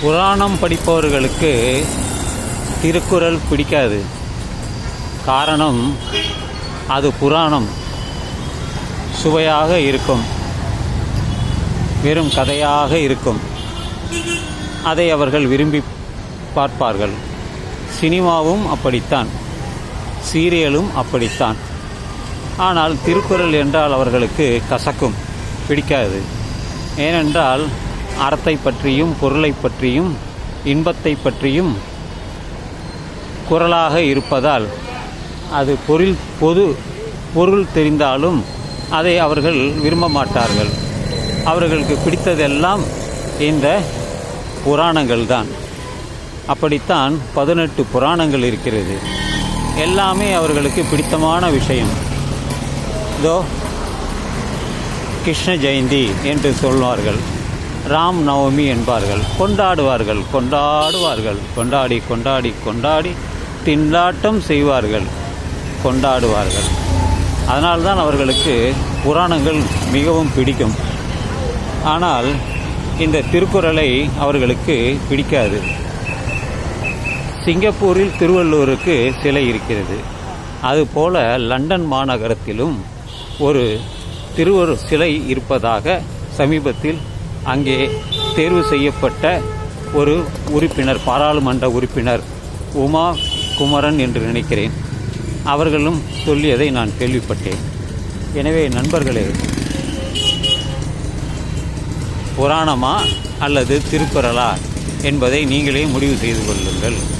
புராணம் படிப்பவர்களுக்கு திருக்குறள் பிடிக்காது. காரணம் அது புராணம். சுவையாக இருக்கும். வெறும் கதையாக இருக்கும். அதை அவர்கள் விரும்பி பார்ப்பார்கள். சினிமாவும் அப்படித்தான். சீரியலும் அப்படித்தான். ஆனால் திருக்குறள் என்றால் அவர்களுக்கு கசக்கும் பிடிக்காது. ஏனென்றால் அறத்தை பற்றியும் பொருளை பற்றியும் இன்பத்தை பற்றியும் குரலாக இருப்பதால் அது பொருள் பொது பொருள் தெரிந்தாலும் அதை அவர்கள் விரும்ப மாட்டார்கள். அவர்களுக்கு பிடித்ததெல்லாம் இந்த புராணங்கள் தான். அப்படித்தான் பதினெட்டு புராணங்கள் இருக்கிறது. எல்லாமே அவர்களுக்கு பிடித்தமான விஷயம். இதோ கிருஷ்ண ஜெயந்தி என்று சொல்வார்கள். ராம் நவமி என்பார்கள். கொண்டாடுவார்கள். கொண்டாடுவார்கள். கொண்டாடி கொண்டாடி கொண்டாடி திண்டாட்டம் செய்வார்கள். கொண்டாடுவார்கள். அதனால்தான் அவர்களுக்கு புராணங்கள் மிகவும் பிடிக்கும். ஆனால் இந்த திருக்குறளை அவர்களுக்கு பிடிக்காது. சிங்கப்பூரில் திருவள்ளூருக்கு சிலை இருக்கிறது. அதுபோல லண்டன் மாநகரத்திலும் ஒரு திருவரு சிலை இருப்பதாக சமீபத்தில் அங்கே தேர்வு செய்யப்பட்ட ஒரு உறுப்பினர் பாராளுமன்ற உறுப்பினர் உமா குமரன் என்று நினைக்கிறேன். அவர்களும் சொல்லியதை நான் கேள்விப்பட்டேன். எனவே நண்பர்களே புராணமா அல்லது திருக்குறளா என்பதை நீங்களே முடிவு செய்து கொள்ளுங்கள்.